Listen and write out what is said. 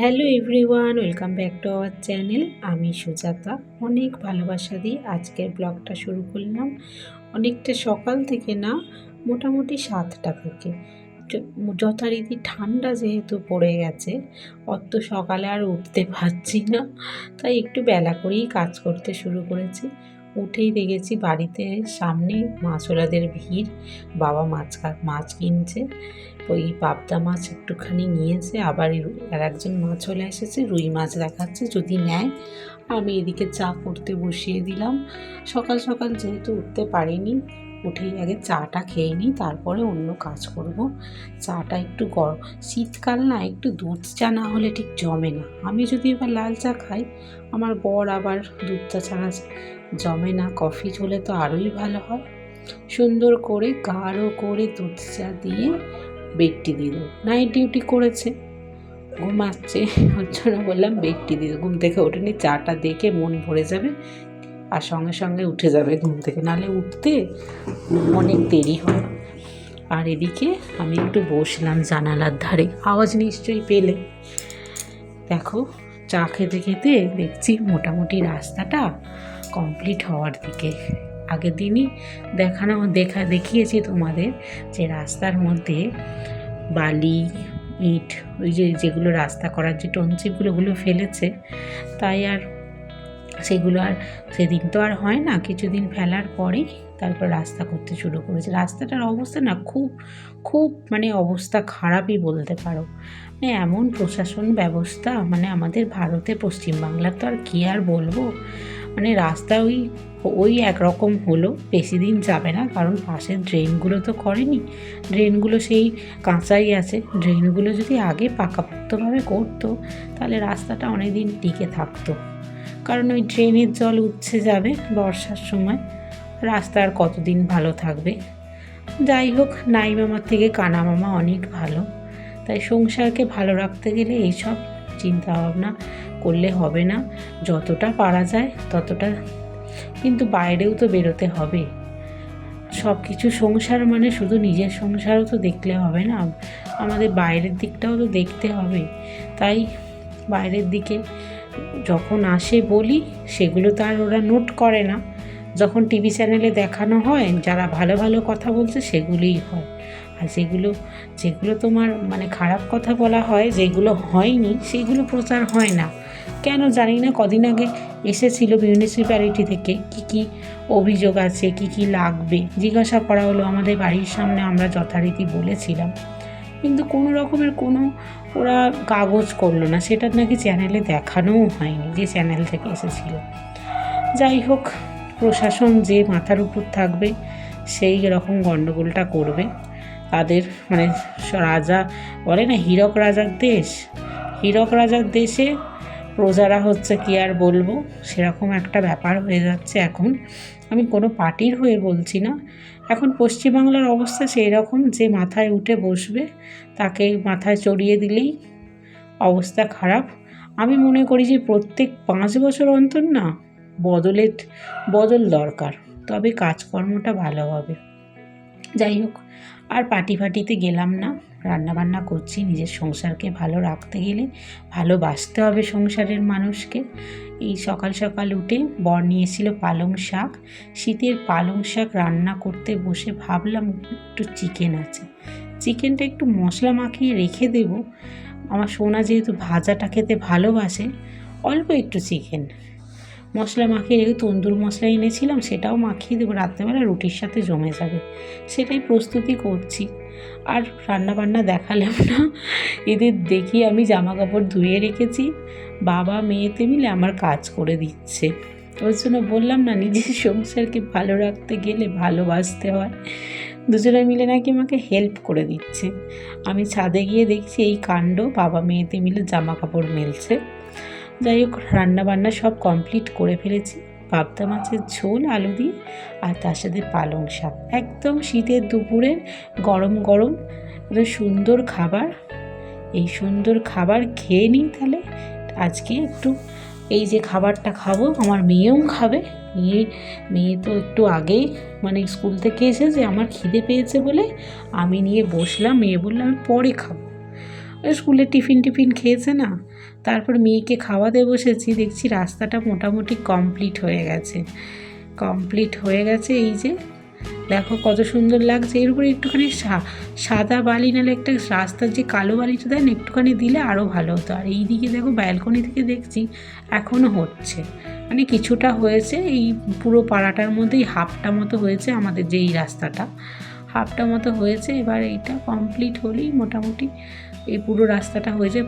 Hello everyone, welcome back to our channel. আমি সুজাতা। অনেক ভালোবাসা দিয়ে আজকের ব্লগটা শুরু করলাম। অনেকটা সকাল থেকে না, মোটামুটি সাতটা থেকে। যথারীতি ঠান্ডা যেহেতু পড়ে গেছে, অত সকালে আর উঠতে পারছি না। তাই একটু বেলা করেই কাজ করতে শুরু করেছি। উঠেই দেখেছি বাড়িতে সামনে মাছওয়ালাদের ভিড়। বাবা মাছ মাছ কিনছে, ওই পাবদা মাছ একটুখানি নিয়েছে, আবার আর একজন মাছ চলে এসেছে, রুই মাছ দেখাচ্ছে, যদি নেয় আমি এদিকে চা করতে বসিয়ে দিলাম। সকাল সকাল যেহেতু উঠতে পারিনি উঠেই আগে চাটা খেয়ে নিই, তারপরে অন্য কাজ করব। চাটা একটু গরম শীতকাল না একটু দুধ চা না হলে ঠিক জমে না। আমি যদি এবার লাল চা খাই, আমার বর আবার দুধ চা ছাড়া জমে না। কফি হলে তো আরোই ভালো হয়। সুন্দর করে গাঢ় করে দুধ চা দিয়ে বেডটি দেবো। নাইট ডিউটি করেছে, ঘুমাচ্ছে। ওর জন্য বললাম বেডটি দেবো। ঘুম থেকে ওঠেনি, চাটা দেখে মন ভরে যাবে। আর সঙ্গে সঙ্গে উঠে যাবে ঘুম থেকে। নাহলে উঠতে অনেক দেরি হয়। আর এদিকে আমি একটু বসলাম জানালার ধারে। আওয়াজ নিশ্চয়ই পেলে। দেখো, চা খেতে খেতে দেখছি মোটামুটি রাস্তাটা কমপ্লিট হওয়ার দিকে। আগের দিনই দেখানো, দেখা, দেখিয়েছি তোমাদের যে রাস্তার মধ্যে বালি, ইট, ওই যে যেগুলো রাস্তা করার যে টনচিপগুলো, ওগুলো ফেলেছে। তাই আর সেগুলো আর সেদিন তো আর হয় না, কিছুদিন ফেলার পরেই তারপর রাস্তা করতে শুরু করেছে। রাস্তাটার অবস্থা না খুব খুব মানে অবস্থা খারাপই বলতে পারো। মানে এমন প্রশাসন ব্যবস্থা মানে আমাদের ভারতে পশ্চিমবাংলার তো আর কী আর বলব? মানে রাস্তা ওই ওই একরকম হলো, বেশি দিন যাবে না, কারণ পাশের ড্রেনগুলো তো করেনি। ড্রেনগুলো সেই কাঁচাই আছে, ড্রেনগুলো যদি আগে পাকাপোক্তভাবে করতো, তাহলে রাস্তাটা অনেক দিন টিকে থাকতো। কারণ ওই ড্রেনের জল উচ্ছে যাবে বর্ষার সময়। রাস্তা আর কতদিন ভালো থাকবে? যাই হোক নাই মামার থেকে কানা মামা অনেক ভালো। তাই সংসারকে ভালো রাখতে গেলে এইসব চিন্তা ভাবনা করলে হবে না। যতটা পারা যায় ততটা কিন্তু বাইরেও তো বেরোতে হবে। সব কিছু সংসার মানে শুধু নিজের সংসারও তো দেখলে হবে না। আমাদের বাইরের দিকটাও তো দেখতে হবে। তাই বাইরের দিকে যখন আসে বলি, সেগুলো তো আর ওরা নোট করে না। যখন টিভি চ্যানেলে দেখানো হয়, যারা ভালো ভালো কথা বলছে, সেগুলোই হয়। আর যেগুলো যেগুলো তোমার মানে খারাপ কথা বলা হয়, যেগুলো হয়নি, সেগুলো প্রচার হয় না। কেন জানি না, কদিন আগে এসেছিল মিউনিসিপ্যালিটি থেকে কি কি অভিযোগ আছে, কি কি লাগবে। জিজ্ঞাসা করা হলো আমাদের বাড়ির সামনে, আমরা যথারীতি বলেছিলাম। কিন্তু কোনো রকমের কোনো ওরা কাগজ করল না। সেটা নাকি চ্যানেলে দেখানোও হয়নি, যে চ্যানেল থেকে এসেছিল। যাই হোক, প্রশাসন যে মাথার উপর থাকবে, সেই রকম গণ্ডগোলটা করবে। তাদের মানে রাজা বলে না, হীরক রাজার দেশ। হীরক রাজার দেশে প্রজারা হচ্ছে কি আর বলব, সেরকম একটা ব্যাপার হয়ে যাচ্ছে এখন। আমি কোনো পার্টির হয়ে বলছি না। এখন পশ্চিমবাংলার অবস্থা সেই রকম যে মাথায় উঠে বসবে তাকে মাথায় চড়িয়ে দিলেই অবস্থা খারাপ। আমি মনে করি যে প্রত্যেক পাঁচ বছর অন্তর না বদলের, বদল দরকার। তবে কাজকর্মটা ভালো হবে। যাই হোক, আর পার্টি ফাটিতে গেলাম না। রান্না বান্না করছি, নিজের সংসারকে ভালো রাখতে গেলে ভালোবাসতে হবে সংসারের মানুষকে। এই সকাল সকাল উঠে বর নিয়েছিল পালং শাক। শীতের পালং শাক রান্না করতে বসে ভাবলাম একটু চিকেন আছে। চিকেনটা একটু মশলা মাখিয়ে রেখে দেবো। আমার সোনা যেহেতু ভাজাটা খেতে ভালোবাসে, অল্প একটু চিকেন। মশলা মাখিয়ে রেখে তন্দুর মশলা এনেছিলাম, সেটাও মাখিয়ে দেবো। রাত্রেবেলা রুটির সাথে জমে যাবে। সেটাই প্রস্তুতি করছি। আর রান্না বান্না দেখালাম না। এদের দেখি আমি জামা কাপড় ধুয়ে রেখেছি। বাবা, মেয়েতে মিলে আমার কাজ করে দিচ্ছে। ওর জন্য বললাম না, নিজের সংসারকে ভালো রাখতে গেলে ভালোবাসতে হয়। দুজনে মিলে নাকি আমাকে হেল্প করে দিচ্ছে। আমি ছাদে গিয়ে দেখছি এই কাণ্ড। বাবা, মেয়েতে মিলে জামা কাপড় মেলছে। যাই হোক রান্না বান্না সব কমপ্লিট করে ফেলেছি। পাবদা মাছের ঝোল, আলু দিয়ে, আর তার সাথে পালং শাক। একদম শীতের দুপুরের গরম গরম একটা সুন্দর খাবার। এই সুন্দর খাবার খেয়ে নিই তাহলে। আজকে একটু এই যে খাবারটা খাব, আমার মেয়েও খাবে। মেয়ে মেয়ে তো একটু আগেই মানে স্কুল থেকে এসেছে, আমার খিদে পেয়েছে বলে আমি নিয়ে বসলাম। মেয়ে বলল, আমি পরে খাব। স্কুলে টিফিন টিফিন খেয়েছে না? তারপর মেয়েকে খাওয়াতে বসেছি, দেখছি রাস্তাটা মোটামুটি কমপ্লিট হয়ে গেছে। কমপ্লিট হয়ে গেছে এই যে, দেখো কত সুন্দর লাগছে। এর উপরে একটুখানি সাদা বালি নালে একটা রাস্তার যে কালো বালিটা দেন, একটুখানি দিলে আরও ভালো হতো। আর এই দিকে দেখো ব্যালকনি থেকে দেখছি এখনও হচ্ছে। মানে কিছুটা হয়েছে, এই পুরো পাড়াটার মধ্যেই হাফটা মতো হয়েছে আমাদের যে এই রাস্তাটা। হাফটা মতো হয়েছে, এবার এইটা কমপ্লিট হলেই মোটামুটি এই পুরো রাস্তাটা হয়েছে।